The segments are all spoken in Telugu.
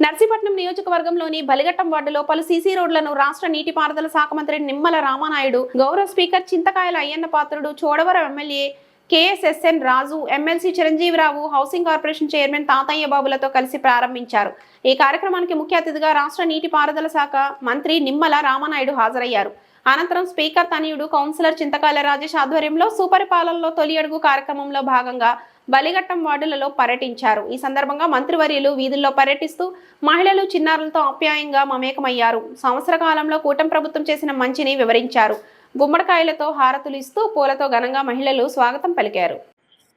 నర్సీపట్నం నియోజకవర్గంలోని బలిగట్టం వార్డులో పలు సీసీ రోడ్లను రాష్ట్ర నీటిపారుదల శాఖ మంత్రి నిమ్మల రామానాయుడు గౌరవ speaker Chintakayala Ayyanna Patrudu Chodavaram MLA KSSN Raju MLC Chiranjeevirao housing corporation chairman Tatayya బాబులతో కలిసి ప్రారంభించారు. ఈ కార్యక్రమానికి ముఖ్య అతిథిగా రాష్ట్ర నీటిపారుదల శాఖ మంత్రి నిమ్మల రామానాయుడు హాజరయ్యారు. అనంతరం స్పీకర్ తనయుడు కౌన్సిలర్ చింతకాయల రాజేష్ ఆధ్వర్యంలో సుపరిపాలనలో తొలి అడుగు కార్యక్రమంలో భాగంగా బలిఘట్టం వార్డులలో పర్యటించారు. ఈ సందర్భంగా మంత్రివర్యులు వీధుల్లో పర్యటిస్తూ మహిళలు చిన్నారులతో ఆప్యాయంగా మమేకమయ్యారు. సంవత్సర కాలంలో కూటమి ప్రభుత్వం చేసిన మంచిని వివరించారు. గుమ్మడికాయలతో హారతులు ఇస్తూ పూలతో ఘనంగా మహిళలు స్వాగతం పలికారు.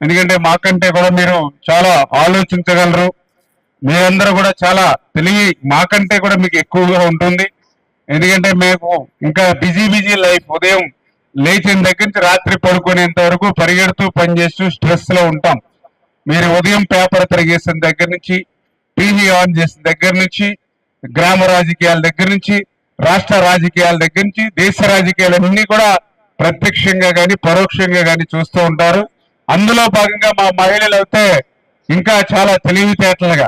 ఎందుకంటే మాకంటే కూడా మీరు చాలా ఆలోచించగలరు. మీరందరూ కూడా చాలా తెలివి మాకంటే కూడా మీకు ఎక్కువగా ఉంటుంది. ఎందుకంటే మేము ఇంకా బిజీ బిజీ లైఫ్ ఉదయం లేచిన దగ్గర నుంచి రాత్రి పడుకునేంత వరకు పరిగెడుతూ పనిచేస్తూ స్ట్రెస్లో ఉంటాం. మీరు ఉదయం పేపర్ తిరిగేసిన దగ్గర నుంచి టీవీ ఆన్ చేసిన దగ్గర నుంచి గ్రామ రాజకీయాల దగ్గర నుంచి రాష్ట్ర రాజకీయాల దగ్గర నుంచి దేశ రాజకీయాలన్నీ కూడా ప్రత్యక్షంగా కానీ పరోక్షంగా కానీ చూస్తూ ఉంటారు. అందులో భాగంగా మా మహిళలు అయితే ఇంకా చాలా తెలివితేటలుగా.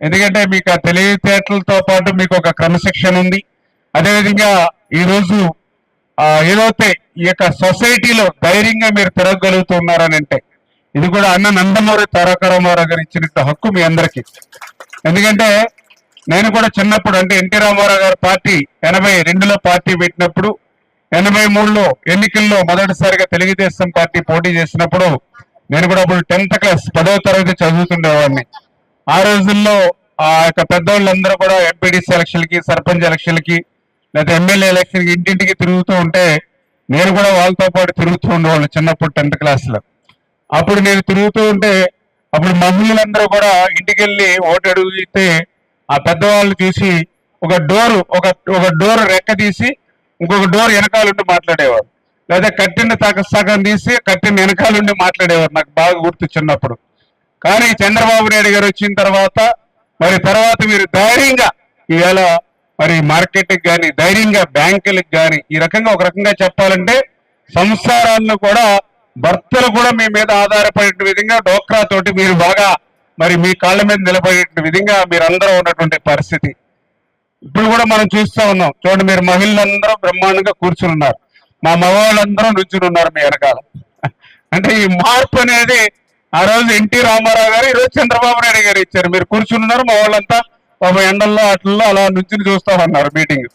ఎందుకంటే మీకు ఆ తెలివితేటలతో పాటు మీకు ఒక క్రమశిక్షణ ఉంది. అదేవిధంగా ఈరోజు ఏదైతే ఈ యొక్క సొసైటీలో ధైర్యంగా మీరు తిరగగలుగుతున్నారని అంటే ఇది కూడా అన్న నందమూరి తారక రామారావు గారు ఇచ్చిన హక్కు మీ అందరికీ. ఎందుకంటే నేను కూడా చిన్నప్పుడు అంటే ఎన్టీ రామారావు గారి పార్టీ ఎనభై రెండులో పార్టీ పెట్టినప్పుడు ఎనభై మూడులో ఎన్నికల్లో మొదటిసారిగా తెలుగుదేశం పార్టీ పోటీ చేసినప్పుడు నేను కూడా అప్పుడు టెన్త్ క్లాస్ పదవ తరగతి చదువుతుండేవాడిని. ఆ రోజుల్లో ఆ యొక్క పెద్దవాళ్ళందరూ కూడా ఎంపీడీసీ ఎలక్షన్లకి సర్పంచ్ ఎలక్షన్లకి లేదా ఎమ్మెల్యే ఎలక్షన్ ఇంటింటికి తిరుగుతూ ఉంటే నేను కూడా వాళ్ళతో పాటు తిరుగుతూ ఉండేవాళ్ళు చిన్నప్పుడు టెన్త్ క్లాస్లో. అప్పుడు నేను తిరుగుతూ ఉంటే అప్పుడు మహిళలందరూ కూడా ఇంటికి వెళ్ళి ఓటు అడిగితే ఆ పెద్దవాళ్ళు చూసి ఒక డోర్ ఒక ఒక డోర్ రెక్క తీసి ఇంకొక డోర్ వెనకాలండి మాట్లాడేవారు. లేదా కట్టిన తగ సగం తీసి కట్టిన వెనకాలండి మాట్లాడేవారు నాకు బాగా గుర్తు చిన్నప్పుడు. కానీ చంద్రబాబు నాయుడు గారు వచ్చిన తర్వాత మరి తర్వాత మీరు ధైర్యంగా ఈవేళ మరి మార్కెట్కి కానీ ధైర్యంగా బ్యాంకులకు కానీ ఈ రకంగా ఒక రకంగా చెప్పాలంటే సంసారాలను కూడా భర్తలు కూడా మీ మీద ఆధారపడే విధంగా డోక్రా తోటి మీరు బాగా మరి మీ కాళ్ళ మీద నిలబడే విధంగా మీరు అందరూ ఉన్నటువంటి పరిస్థితి. ఇప్పుడు కూడా మనం చూస్తూ ఉన్నాం. చూడండి మీరు మహిళలందరూ బ్రహ్మాండంగా కూర్చుని ఉన్నారు మా మగవాళ్ళందరూ నుంచుని ఉన్నారు మీ వెనకాల. అంటే ఈ మార్పు అనేది ఆ రోజు ఎన్టీ రామారావు గారు ఈరోజు చంద్రబాబు నాయుడు గారు ఇచ్చారు. మీరు కూర్చుని ఉన్నారు మా వాళ్ళంతా. పాప ఎండల్లో అట్లలో అలా నుంచి చూస్తామన్నారు మీటింగ్.